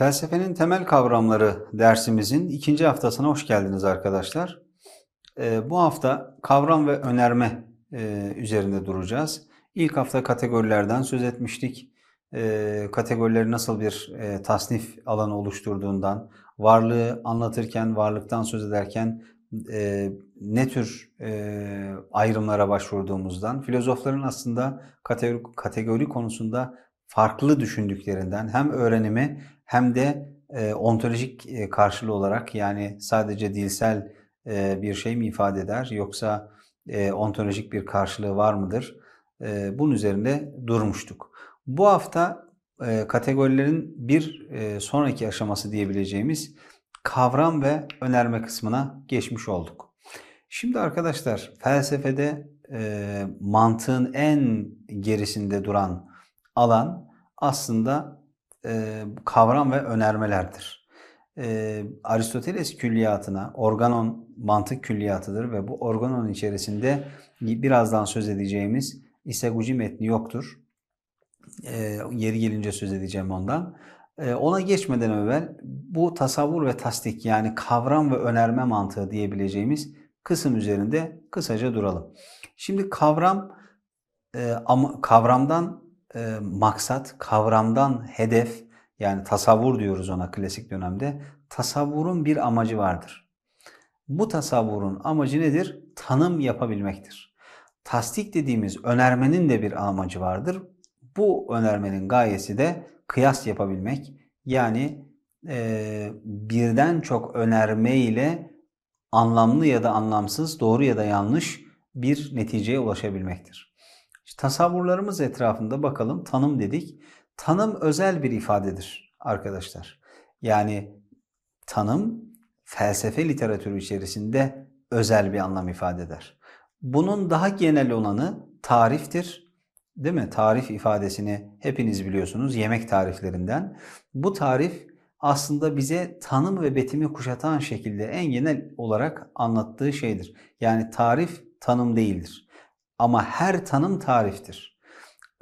Felsefenin temel kavramları dersimizin ikinci haftasına hoş geldiniz arkadaşlar. Ee, bu hafta kavram ve önerme e, üzerinde duracağız. İlk hafta kategorilerden söz etmiştik. Ee, kategorileri nasıl bir e, tasnif alanı oluşturduğundan, varlığı anlatırken, varlıktan söz ederken e, ne tür ayrımlara başvurduğumuzdan, filozofların aslında kategori, kategori konusunda farklı düşündüklerinden hem öğrenimi hem de e, ontolojik e, karşılığı olarak yani sadece dilsel e, bir şey mi ifade eder yoksa e, ontolojik bir karşılığı var mıdır? E, bunun üzerinde durmuştuk. Bu hafta e, kategorilerin bir e, sonraki aşaması diyebileceğimiz kavram ve önerme kısmına geçmiş olduk. Şimdi arkadaşlar felsefede e, mantığın en gerisinde duran alan aslında e, kavram ve önermelerdir. E, Aristoteles külliyatına organon mantık külliyatıdır ve bu organon içerisinde birazdan söz edeceğimiz İseguci metni yoktur. E, yeri gelince söz edeceğim ondan. E, ona geçmeden evvel bu tasavvur ve tasdik yani kavram ve önerme mantığı diyebileceğimiz kısım üzerinde kısaca duralım. Şimdi kavram e, ama kavramdan e, maksat, kavramdan hedef yani tasavvur diyoruz ona klasik dönemde. Tasavvurun bir amacı vardır. Bu tasavvurun amacı nedir? Tanım yapabilmektir. Tasdik dediğimiz önermenin de bir amacı vardır. Bu önermenin gayesi de kıyas yapabilmek. Yani e, birden çok önerme ile anlamlı ya da anlamsız, doğru ya da yanlış bir neticeye ulaşabilmektir. Tasavvurlarımız etrafında bakalım tanım dedik. Tanım özel bir ifadedir arkadaşlar. Yani tanım felsefe literatürü içerisinde özel bir anlam ifade eder. Bunun daha genel olanı tariftir. Değil mi? Tarif ifadesini hepiniz biliyorsunuz yemek tariflerinden. Bu tarif aslında bize tanım ve betimi kuşatan şekilde en genel olarak anlattığı şeydir. Yani tarif tanım değildir. Ama her tanım tariftir.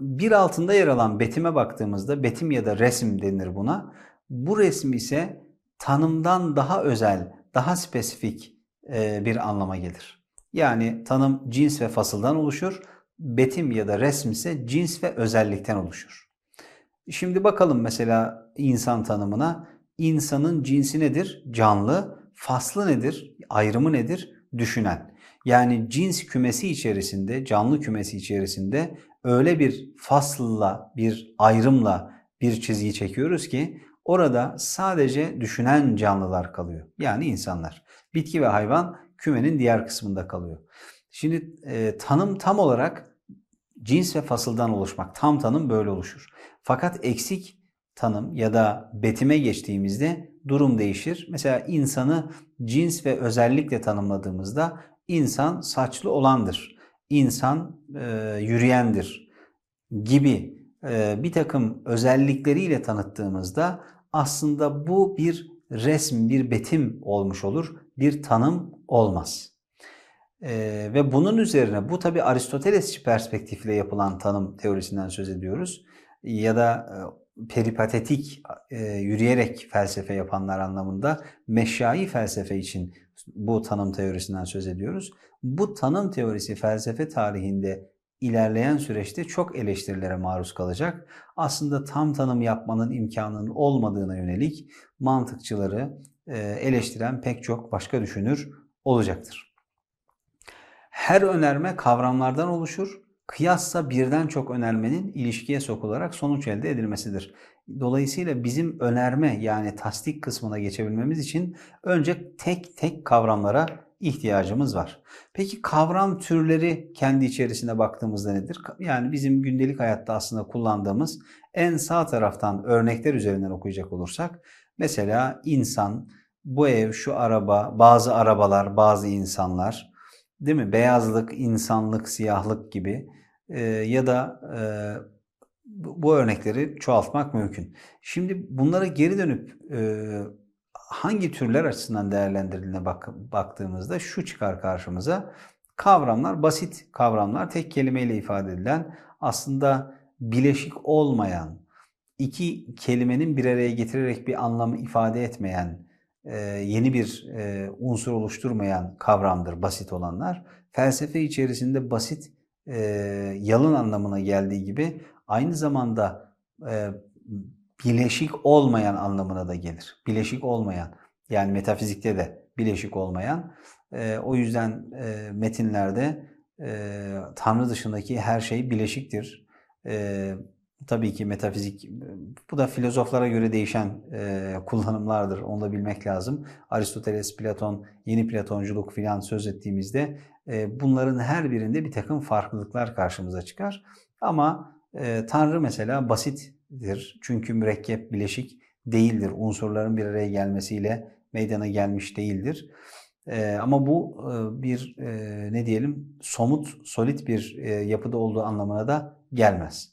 Bir altında yer alan betime baktığımızda betim ya da resim denir buna. Bu resim ise tanımdan daha özel, daha spesifik bir anlama gelir. Yani tanım cins ve fasıldan oluşur. Betim ya da resim ise cins ve özellikten oluşur. Şimdi bakalım mesela insan tanımına. İnsanın cinsi nedir? Canlı. Faslı nedir? Ayrımı nedir? Düşünen. Yani cins kümesi içerisinde, canlı kümesi içerisinde öyle bir fasılla, bir ayrımla bir çizgi çekiyoruz ki orada sadece düşünen canlılar kalıyor. Yani insanlar. Bitki ve hayvan kümenin diğer kısmında kalıyor. Şimdi e, tanım tam olarak cins ve fasıldan oluşmak. Tam tanım böyle oluşur. Fakat eksik tanım ya da betime geçtiğimizde durum değişir. Mesela insanı cins ve özellikle tanımladığımızda insan saçlı olandır, insan e, yürüyendir gibi e, bir takım özellikleriyle tanıttığımızda aslında bu bir resm, bir betim olmuş olur, bir tanım olmaz. E, ve bunun üzerine bu tabi Aristotelesçi perspektifle yapılan tanım teorisinden söz ediyoruz. Ya da e, peripatetik e, yürüyerek felsefe yapanlar anlamında meşai felsefe için bu tanım teorisinden söz ediyoruz. Bu tanım teorisi felsefe tarihinde ilerleyen süreçte çok eleştirilere maruz kalacak. Aslında tam tanım yapmanın imkanının olmadığına yönelik mantıkçıları e, eleştiren pek çok başka düşünür olacaktır. Her önerme kavramlardan oluşur. Kıyassa birden çok önermenin ilişkiye sokularak sonuç elde edilmesidir. Dolayısıyla bizim önerme yani tasdik kısmına geçebilmemiz için önce tek tek kavramlara ihtiyacımız var. Peki kavram türleri kendi içerisine baktığımızda nedir? Yani bizim gündelik hayatta aslında kullandığımız en sağ taraftan örnekler üzerinden okuyacak olursak mesela insan, bu ev, şu araba, bazı arabalar, bazı insanlar, değil mi? Beyazlık, insanlık, siyahlık gibi e, ya da e, bu örnekleri çoğaltmak mümkün. Şimdi bunlara geri dönüp e, hangi türler açısından değerlendirildiğine bak, baktığımızda şu çıkar karşımıza. Kavramlar basit kavramlar tek kelimeyle ifade edilen aslında bileşik olmayan iki kelimenin bir araya getirerek bir anlamı ifade etmeyen, e, yeni bir e, unsur oluşturmayan kavramdır basit olanlar. Felsefe içerisinde basit e, yalın anlamına geldiği gibi aynı zamanda e, bileşik olmayan anlamına da gelir. Bileşik olmayan yani metafizikte de bileşik olmayan. E, o yüzden e, metinlerde e, Tanrı dışındaki her şey bileşiktir. E, tabii ki metafizik, bu da filozoflara göre değişen e, kullanımlardır. Onu da bilmek lazım. Aristoteles, Platon, yeni Platonculuk filan söz ettiğimizde e, bunların her birinde bir takım farklılıklar karşımıza çıkar. Ama Tanrı mesela basittir. Çünkü mürekkep, bileşik değildir. Unsurların bir araya gelmesiyle meydana gelmiş değildir. Ama bu bir ne diyelim somut, solit bir yapıda olduğu anlamına da gelmez.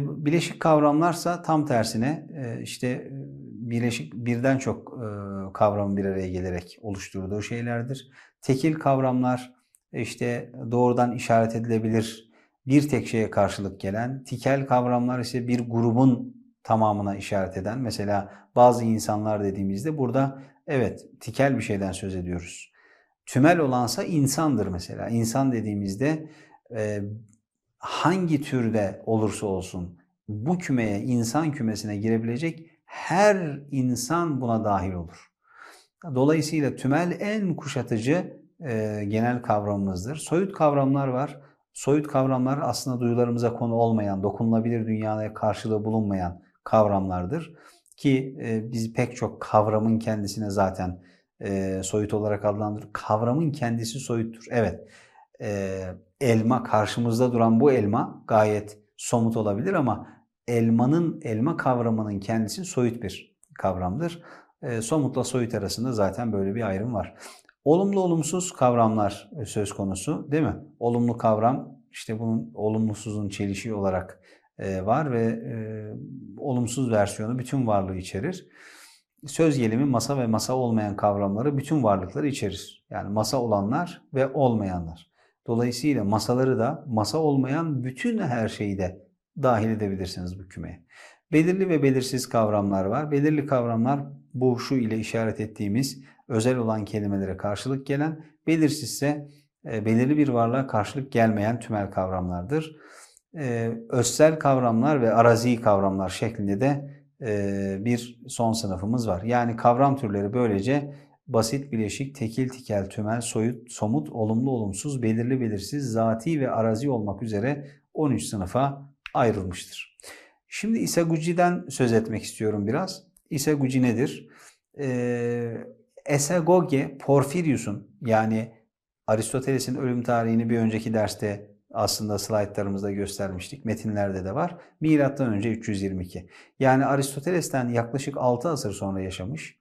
Bileşik kavramlarsa tam tersine işte bileşik birden çok e, bir araya gelerek oluşturduğu şeylerdir. Tekil kavramlar işte doğrudan işaret edilebilir bir tek şeye karşılık gelen, tikel kavramlar ise bir grubun tamamına işaret eden. Mesela bazı insanlar dediğimizde burada evet tikel bir şeyden söz ediyoruz. Tümel olansa insandır mesela. İnsan dediğimizde e, hangi türde olursa olsun bu kümeye, insan kümesine girebilecek her insan buna dahil olur. Dolayısıyla tümel en kuşatıcı e, genel kavramımızdır. Soyut kavramlar var. Soyut kavramlar aslında duyularımıza konu olmayan, dokunulabilir dünyaya karşılığı bulunmayan kavramlardır. Ki e, biz pek çok kavramın kendisine zaten e, soyut olarak adlandırır. Kavramın kendisi soyuttur. Evet, e, elma karşımızda duran bu elma gayet somut olabilir ama elmanın, elma kavramının kendisi soyut bir kavramdır. E, somutla soyut arasında zaten böyle bir ayrım var. Olumlu olumsuz kavramlar söz konusu değil mi? Olumlu kavram işte bunun olumlusuzun çelişiği olarak e, var ve e, olumsuz versiyonu bütün varlığı içerir. Söz gelimi masa ve masa olmayan kavramları bütün varlıkları içerir. Yani masa olanlar ve olmayanlar. Dolayısıyla masaları da masa olmayan bütün her şeyi de dahil edebilirsiniz bu kümeye. Belirli ve belirsiz kavramlar var. Belirli kavramlar bu şu ile işaret ettiğimiz özel olan kelimelere karşılık gelen, belirsizse e, belirli bir varlığa karşılık gelmeyen tümel kavramlardır. E, özsel kavramlar ve arazi kavramlar şeklinde de e, bir son sınıfımız var. Yani kavram türleri böylece basit, bileşik, tekil, tikel, tümel, soyut, somut, olumlu, olumsuz, belirli, belirsiz, zati ve arazi olmak üzere 13 sınıfa ayrılmıştır. Şimdi Isaguchi'den söz etmek istiyorum biraz. Isaguchi nedir? Ee, Esagoge, Porfirius'un yani Aristoteles'in ölüm tarihini bir önceki derste aslında slaytlarımızda göstermiştik. Metinlerde de var. Milattan önce 322. Yani Aristoteles'ten yaklaşık 6 asır sonra yaşamış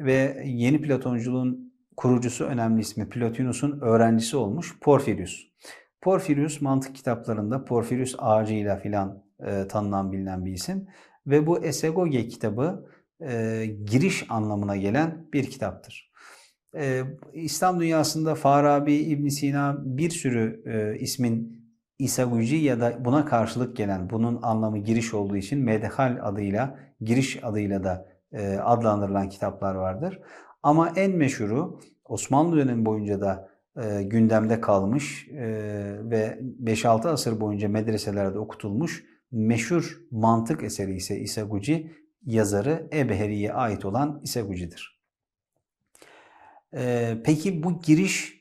ve yeni Platonculuğun kurucusu önemli ismi Plotinus'un öğrencisi olmuş Porfirius. Porfirius mantık kitaplarında Porfirius ağacıyla filan e, tanınan bilinen bir isim ve bu Esegoge kitabı e, giriş anlamına gelen bir kitaptır. E, İslam dünyasında Farabi, İbn Sina bir sürü e, ismin İsaguci ya da buna karşılık gelen, bunun anlamı giriş olduğu için Medhal adıyla, giriş adıyla da e, adlandırılan kitaplar vardır. Ama en meşhuru Osmanlı dönemi boyunca da e, gündemde kalmış e, ve 5-6 asır boyunca medreselerde okutulmuş meşhur mantık eseri ise İsaguci yazarı Ebeheri'ye ait olan İsaguci'dir. E, peki bu giriş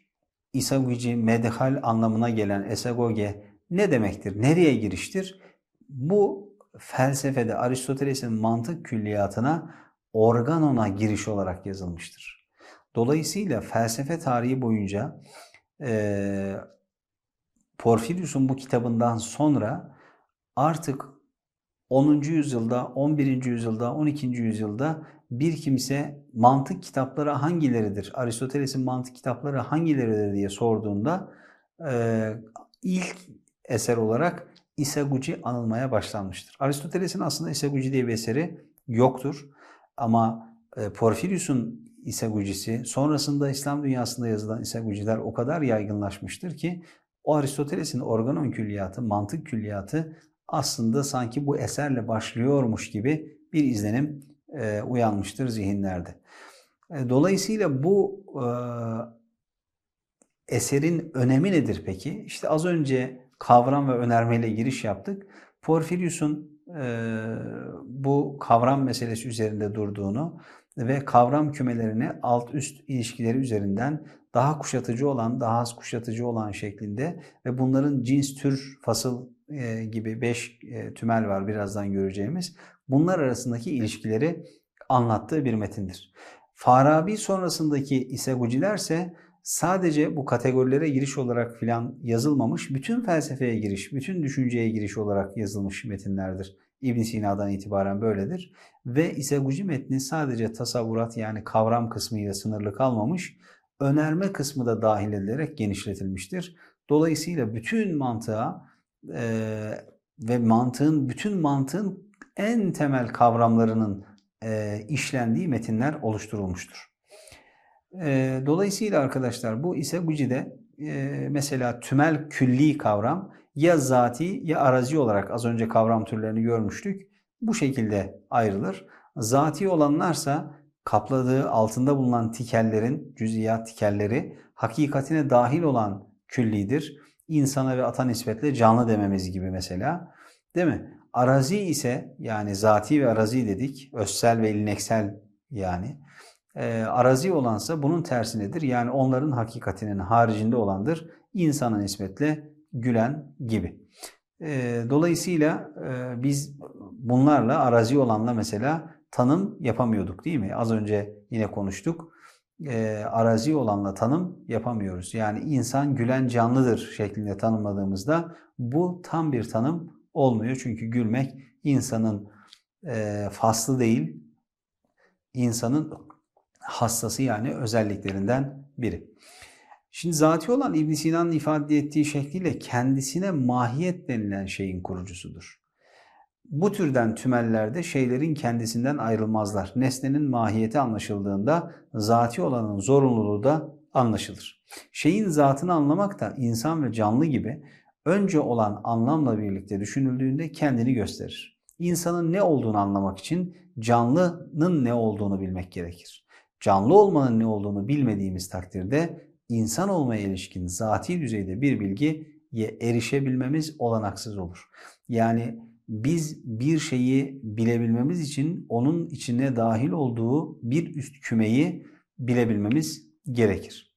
İsaguci, medhal anlamına gelen esagoge ne demektir? Nereye giriştir? Bu felsefede Aristoteles'in mantık külliyatına organona giriş olarak yazılmıştır. Dolayısıyla felsefe tarihi boyunca e, Porfirius'un bu kitabından sonra artık 10. yüzyılda, 11. yüzyılda, 12. yüzyılda bir kimse mantık kitapları hangileridir, Aristoteles'in mantık kitapları hangileridir diye sorduğunda e, ilk eser olarak İsaguci anılmaya başlanmıştır. Aristoteles'in aslında İsaguci diye bir eseri yoktur. Ama e, Porfirius'un İsagucisi, sonrasında İslam dünyasında yazılan İsaguciler o kadar yaygınlaşmıştır ki o Aristoteles'in organon külliyatı, mantık külliyatı aslında sanki bu eserle başlıyormuş gibi bir izlenim e, uyanmıştır zihinlerde. E, dolayısıyla bu e, eserin önemi nedir peki? İşte az önce kavram ve önermeyle giriş yaptık. Porfirius'un bu kavram meselesi üzerinde durduğunu ve kavram kümelerini alt üst ilişkileri üzerinden daha kuşatıcı olan, daha az kuşatıcı olan şeklinde ve bunların cins, tür, fasıl e, gibi beş e, tümel var birazdan göreceğimiz. Bunlar arasındaki ilişkileri anlattığı bir metindir. Farabi sonrasındaki İsegucilerse sadece bu kategorilere giriş olarak filan yazılmamış, bütün felsefeye giriş, bütün düşünceye giriş olarak yazılmış metinlerdir. İbn Sina'dan itibaren böyledir. Ve İseguci metni sadece tasavvurat yani kavram kısmıyla sınırlı kalmamış, önerme kısmı da dahil edilerek genişletilmiştir. Dolayısıyla bütün mantığa e, ve mantığın, bütün mantığın en temel kavramlarının e, işlendiği metinler oluşturulmuştur. E, dolayısıyla arkadaşlar bu ise Guci'de e, mesela tümel külli kavram ya zati ya arazi olarak az önce kavram türlerini görmüştük. Bu şekilde ayrılır. Zati olanlarsa kapladığı altında bulunan tikellerin, cüziyat tikelleri hakikatine dahil olan küllidir. İnsana ve ata nispetle canlı dememiz gibi mesela. Değil mi? Arazi ise yani zati ve arazi dedik. Özsel ve ilineksel yani. E, arazi olansa bunun tersinedir. Yani onların hakikatinin haricinde olandır. İnsana nispetle gülen gibi. E, dolayısıyla e, biz bunlarla arazi olanla mesela tanım yapamıyorduk değil mi? Az önce yine konuştuk. E, arazi olanla tanım yapamıyoruz. Yani insan gülen canlıdır şeklinde tanımladığımızda bu tam bir tanım olmuyor. Çünkü gülmek insanın e, faslı değil, insanın hassası yani özelliklerinden biri. Şimdi zati olan İbn Sina'nın ifade ettiği şekliyle kendisine mahiyet denilen şeyin kurucusudur. Bu türden tümellerde şeylerin kendisinden ayrılmazlar. Nesnenin mahiyeti anlaşıldığında zati olanın zorunluluğu da anlaşılır. Şeyin zatını anlamak da insan ve canlı gibi önce olan anlamla birlikte düşünüldüğünde kendini gösterir. İnsanın ne olduğunu anlamak için canlının ne olduğunu bilmek gerekir. Canlı olmanın ne olduğunu bilmediğimiz takdirde insan olmaya ilişkin zati düzeyde bir bilgiye erişebilmemiz olanaksız olur. Yani biz bir şeyi bilebilmemiz için onun içine dahil olduğu bir üst kümeyi bilebilmemiz gerekir.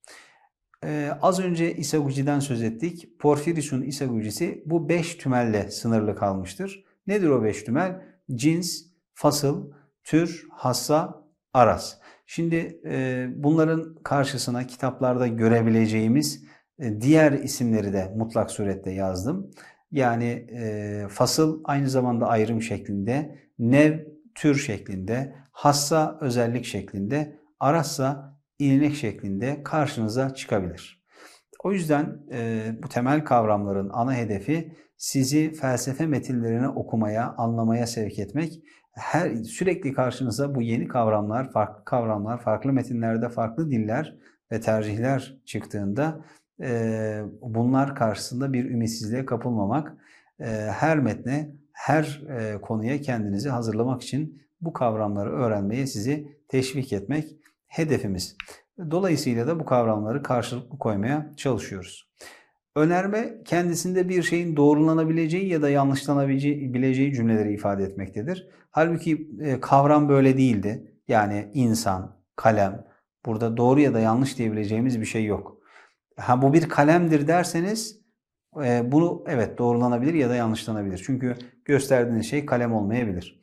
Ee, az önce İsaguci'den söz ettik. Porfiris'un İsaguci'si bu beş tümelle sınırlı kalmıştır. Nedir o beş tümel? Cins, fasıl, tür, hassa, aras. Şimdi e, bunların karşısına kitaplarda görebileceğimiz e, diğer isimleri de mutlak surette yazdım. Yani e, fasıl aynı zamanda ayrım şeklinde, nev tür şeklinde, hassa özellik şeklinde, arassa ilinek şeklinde karşınıza çıkabilir. O yüzden e, bu temel kavramların ana hedefi sizi felsefe metinlerini okumaya, anlamaya sevk etmek. Her sürekli karşınıza bu yeni kavramlar, farklı kavramlar, farklı metinlerde farklı diller ve tercihler çıktığında e, bunlar karşısında bir ümitsizliğe kapılmamak, e, her metne, her e, konuya kendinizi hazırlamak için bu kavramları öğrenmeye sizi teşvik etmek hedefimiz. Dolayısıyla da bu kavramları karşılıklı koymaya çalışıyoruz. Önerme kendisinde bir şeyin doğrulanabileceği ya da yanlışlanabileceği cümleleri ifade etmektedir. Halbuki kavram böyle değildi. Yani insan, kalem, burada doğru ya da yanlış diyebileceğimiz bir şey yok. Ha bu bir kalemdir derseniz e, bunu evet doğrulanabilir ya da yanlışlanabilir. Çünkü gösterdiğiniz şey kalem olmayabilir.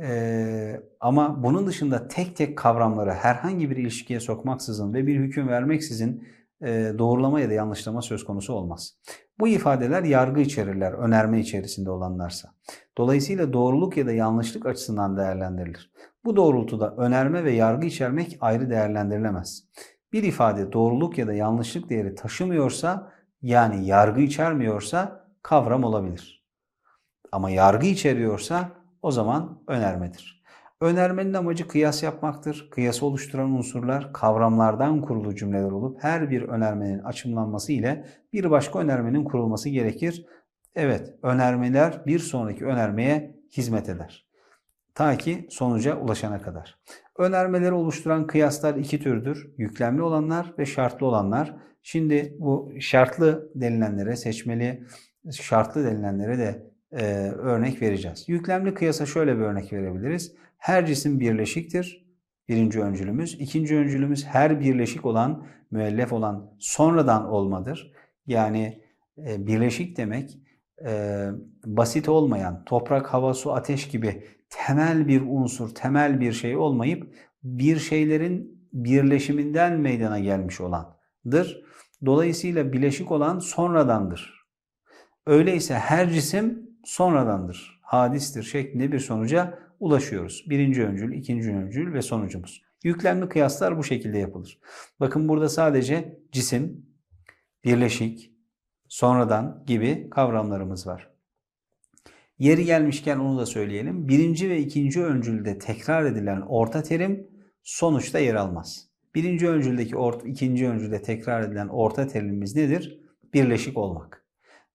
Ee, ama bunun dışında tek tek kavramları herhangi bir ilişkiye sokmaksızın ve bir hüküm vermeksizin e, doğrulama ya da yanlışlama söz konusu olmaz. Bu ifadeler yargı içerirler, önerme içerisinde olanlarsa. Dolayısıyla doğruluk ya da yanlışlık açısından değerlendirilir. Bu doğrultuda önerme ve yargı içermek ayrı değerlendirilemez. Bir ifade doğruluk ya da yanlışlık değeri taşımıyorsa, yani yargı içermiyorsa kavram olabilir. Ama yargı içeriyorsa o zaman önermedir. Önermenin amacı kıyas yapmaktır. Kıyası oluşturan unsurlar kavramlardan kurulu cümleler olup her bir önermenin açımlanması ile bir başka önermenin kurulması gerekir. Evet, önermeler bir sonraki önermeye hizmet eder. Ta ki sonuca ulaşana kadar. Önermeleri oluşturan kıyaslar iki türdür. Yüklemli olanlar ve şartlı olanlar. Şimdi bu şartlı denilenlere, seçmeli şartlı denilenlere de e, örnek vereceğiz. Yüklemli kıyasa şöyle bir örnek verebiliriz. Her cisim birleşiktir. Birinci öncülümüz. İkinci öncülümüz her birleşik olan, müellef olan sonradan olmadır. Yani e, birleşik demek e, basit olmayan, toprak, hava, su, ateş gibi temel bir unsur, temel bir şey olmayıp bir şeylerin birleşiminden meydana gelmiş olandır. Dolayısıyla bileşik olan sonradandır. Öyleyse her cisim sonradandır, hadistir şeklinde bir sonuca ulaşıyoruz. Birinci öncül, ikinci öncül ve sonucumuz. Yüklemli kıyaslar bu şekilde yapılır. Bakın burada sadece cisim, birleşik, sonradan gibi kavramlarımız var. Yeri gelmişken onu da söyleyelim. Birinci ve ikinci öncülde tekrar edilen orta terim sonuçta yer almaz. Birinci öncüldeki ort, ikinci öncülde tekrar edilen orta terimimiz nedir? Birleşik olmak.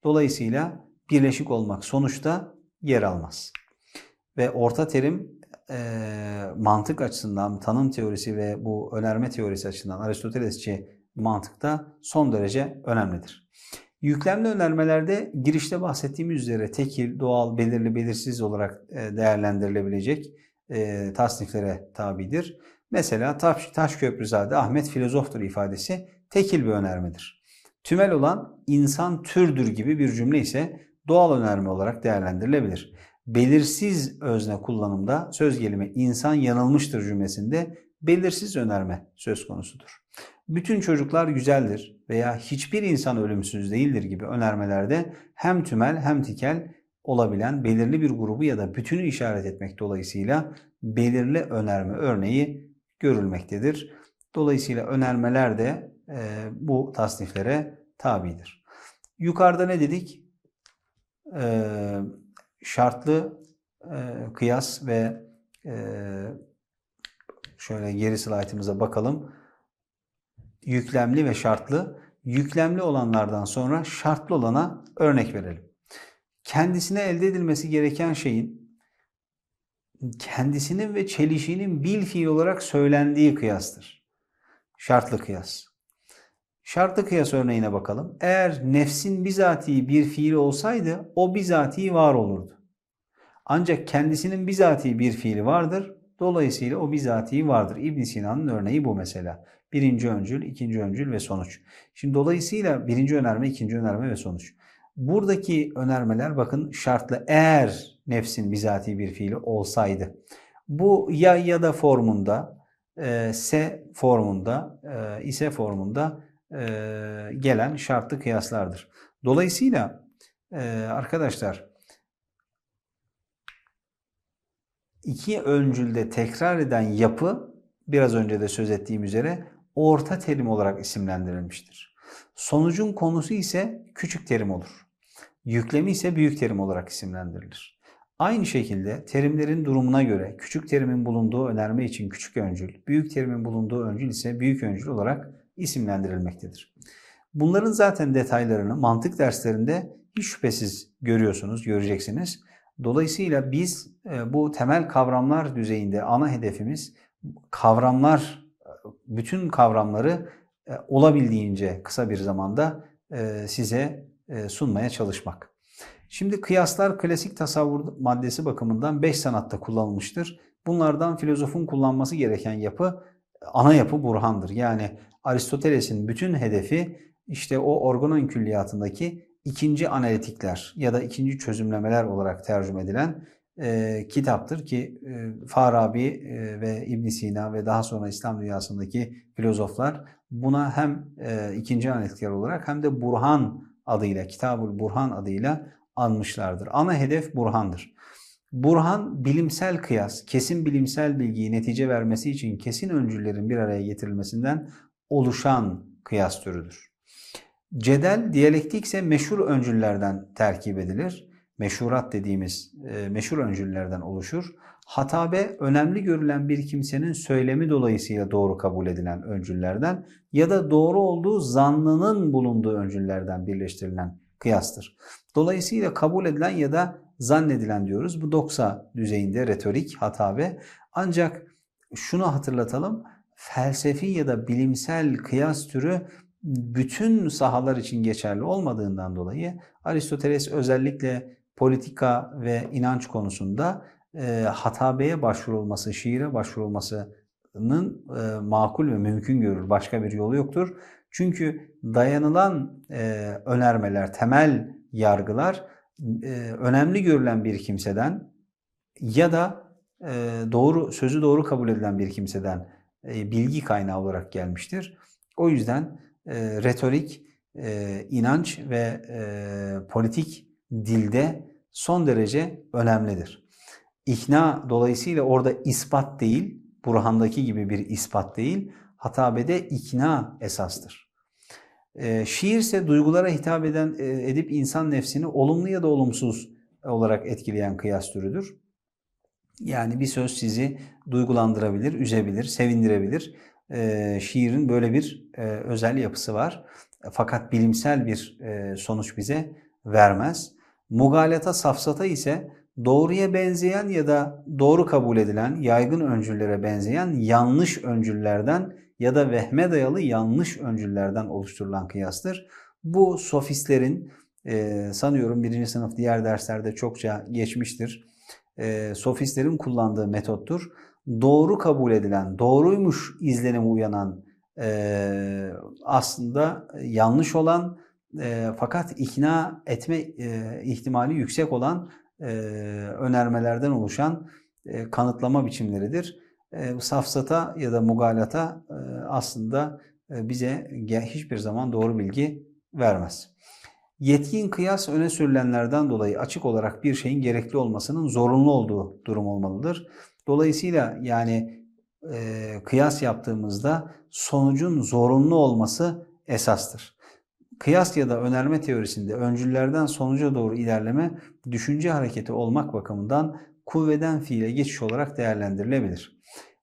Dolayısıyla birleşik olmak sonuçta yer almaz. Ve orta terim e, mantık açısından, tanım teorisi ve bu önerme teorisi açısından Aristotelesçi mantıkta son derece önemlidir. Yüklemli önermelerde girişte bahsettiğimiz üzere tekil, doğal, belirli, belirsiz olarak e, değerlendirilebilecek e, tasniflere tabidir. Mesela Taş, Taşköprüzade Ahmet filozoftur ifadesi tekil bir önermedir. Tümel olan insan türdür gibi bir cümle ise doğal önerme olarak değerlendirilebilir. Belirsiz özne kullanımda söz gelimi insan yanılmıştır cümlesinde belirsiz önerme söz konusudur. Bütün çocuklar güzeldir veya hiçbir insan ölümsüz değildir gibi önermelerde hem tümel hem tikel olabilen belirli bir grubu ya da bütünü işaret etmek dolayısıyla belirli önerme örneği görülmektedir. Dolayısıyla önermeler de e, bu tasniflere tabidir. Yukarıda ne dedik? E, şartlı e, kıyas ve e, şöyle geri slaytımıza bakalım. Yüklemli ve şartlı. Yüklemli olanlardan sonra şartlı olana örnek verelim. Kendisine elde edilmesi gereken şeyin kendisinin ve çelişiğinin bil fiil olarak söylendiği kıyastır. Şartlı kıyas. Şartlı kıyas örneğine bakalım. Eğer nefsin bizatihi bir fiili olsaydı o bizatihi var olurdu. Ancak kendisinin bizatihi bir fiili vardır. Dolayısıyla o bizatihi vardır. İbn Sina'nın örneği bu mesela. Birinci öncül, ikinci öncül ve sonuç. Şimdi dolayısıyla birinci önerme, ikinci önerme ve sonuç. Buradaki önermeler bakın şartlı eğer nefsin bizatihi bir fiili olsaydı. Bu ya ya da formunda, e, se formunda, e, ise formunda e, gelen şartlı kıyaslardır. Dolayısıyla e, arkadaşlar iki öncülde tekrar eden yapı biraz önce de söz ettiğim üzere orta terim olarak isimlendirilmiştir. Sonucun konusu ise küçük terim olur. Yüklemi ise büyük terim olarak isimlendirilir. Aynı şekilde terimlerin durumuna göre küçük terimin bulunduğu önerme için küçük öncül, büyük terimin bulunduğu öncül ise büyük öncül olarak isimlendirilmektedir. Bunların zaten detaylarını mantık derslerinde hiç şüphesiz görüyorsunuz, göreceksiniz. Dolayısıyla biz e, bu temel kavramlar düzeyinde ana hedefimiz kavramlar, bütün kavramları e, olabildiğince kısa bir zamanda e, size sunmaya çalışmak. Şimdi kıyaslar klasik tasavvur maddesi bakımından 5 sanatta kullanılmıştır. Bunlardan filozofun kullanması gereken yapı ana yapı burhandır. Yani Aristoteles'in bütün hedefi işte o organon külliyatındaki ikinci analitikler ya da ikinci çözümlemeler olarak tercüme edilen e, kitaptır ki e, Farabi e, ve İbn Sina ve daha sonra İslam dünyasındaki filozoflar buna hem e, ikinci analitikler olarak hem de Burhan adıyla, Kitabul Burhan adıyla anmışlardır. Ana hedef Burhan'dır. Burhan bilimsel kıyas, kesin bilimsel bilgiyi netice vermesi için kesin öncüllerin bir araya getirilmesinden oluşan kıyas türüdür. Cedel diyalektik ise meşhur öncüllerden terkip edilir. Meşhurat dediğimiz e, meşhur öncüllerden oluşur. Hatabe önemli görülen bir kimsenin söylemi dolayısıyla doğru kabul edilen öncüllerden ya da doğru olduğu zannının bulunduğu öncüllerden birleştirilen kıyastır. Dolayısıyla kabul edilen ya da zannedilen diyoruz. Bu doksa düzeyinde retorik, hatabe. Ancak şunu hatırlatalım. Felsefi ya da bilimsel kıyas türü bütün sahalar için geçerli olmadığından dolayı Aristoteles özellikle politika ve inanç konusunda e, hatabeye başvurulması, şiire başvurulmasının e, makul ve mümkün görür. Başka bir yolu yoktur. Çünkü dayanılan e, önermeler, temel yargılar e, önemli görülen bir kimseden ya da e, doğru sözü doğru kabul edilen bir kimseden e, bilgi kaynağı olarak gelmiştir. O yüzden e, retorik, e, inanç ve e, politik dilde son derece önemlidir. İkna dolayısıyla orada ispat değil, Burhan'daki gibi bir ispat değil, hatabede ikna esastır. E, şiir ise duygulara hitap eden e, edip insan nefsini olumlu ya da olumsuz olarak etkileyen kıyas türüdür. Yani bir söz sizi duygulandırabilir, üzebilir, sevindirebilir. Şiirin böyle bir özel yapısı var. Fakat bilimsel bir sonuç bize vermez. Mugalata, safsata ise doğruya benzeyen ya da doğru kabul edilen yaygın öncüllere benzeyen yanlış öncüllerden ya da vehme dayalı yanlış öncüllerden oluşturulan kıyastır. Bu sofistlerin sanıyorum birinci sınıf diğer derslerde çokça geçmiştir. E, sofistlerin kullandığı metottur. Doğru kabul edilen, doğruymuş izlenimi uyanan e, aslında yanlış olan e, fakat ikna etme e, ihtimali yüksek olan e, önermelerden oluşan e, kanıtlama biçimleridir. E, safsata ya da mugalata e, aslında e, bize hiçbir zaman doğru bilgi vermez. Yetkin kıyas öne sürülenlerden dolayı açık olarak bir şeyin gerekli olmasının zorunlu olduğu durum olmalıdır. Dolayısıyla yani e, kıyas yaptığımızda sonucun zorunlu olması esastır. Kıyas ya da önerme teorisinde öncüllerden sonuca doğru ilerleme düşünce hareketi olmak bakımından kuvveden fiile geçiş olarak değerlendirilebilir.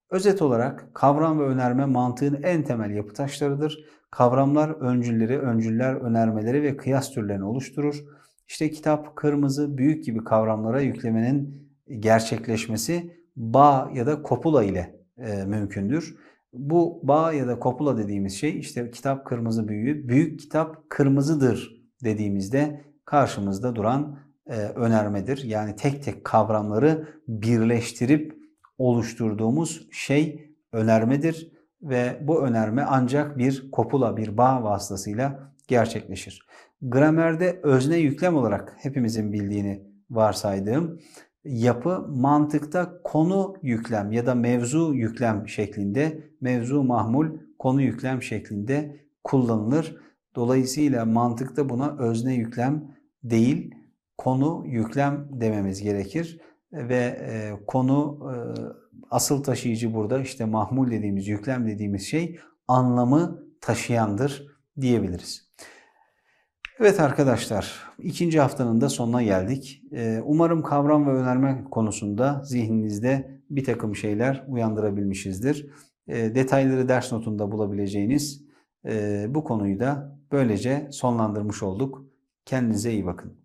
Özet olarak kavram ve önerme mantığın en temel yapı taşlarıdır. Kavramlar öncülleri, öncüller, önermeleri ve kıyas türlerini oluşturur. İşte kitap, kırmızı, büyük gibi kavramlara yüklemenin gerçekleşmesi bağ ya da kopula ile e, mümkündür. Bu bağ ya da kopula dediğimiz şey işte kitap kırmızı büyüğü, büyük kitap kırmızıdır dediğimizde karşımızda duran e, önermedir. Yani tek tek kavramları birleştirip oluşturduğumuz şey önermedir ve bu önerme ancak bir kopula, bir bağ vasıtasıyla gerçekleşir. Gramerde özne yüklem olarak hepimizin bildiğini varsaydığım yapı mantıkta konu yüklem ya da mevzu yüklem şeklinde, mevzu mahmul konu yüklem şeklinde kullanılır. Dolayısıyla mantıkta buna özne yüklem değil, konu yüklem dememiz gerekir ve e, konu e, asıl taşıyıcı burada işte mahmul dediğimiz, yüklem dediğimiz şey anlamı taşıyandır diyebiliriz. Evet arkadaşlar, ikinci haftanın da sonuna geldik. E, umarım kavram ve önerme konusunda zihninizde bir takım şeyler uyandırabilmişizdir. E, detayları ders notunda bulabileceğiniz e, bu konuyu da böylece sonlandırmış olduk. Kendinize iyi bakın.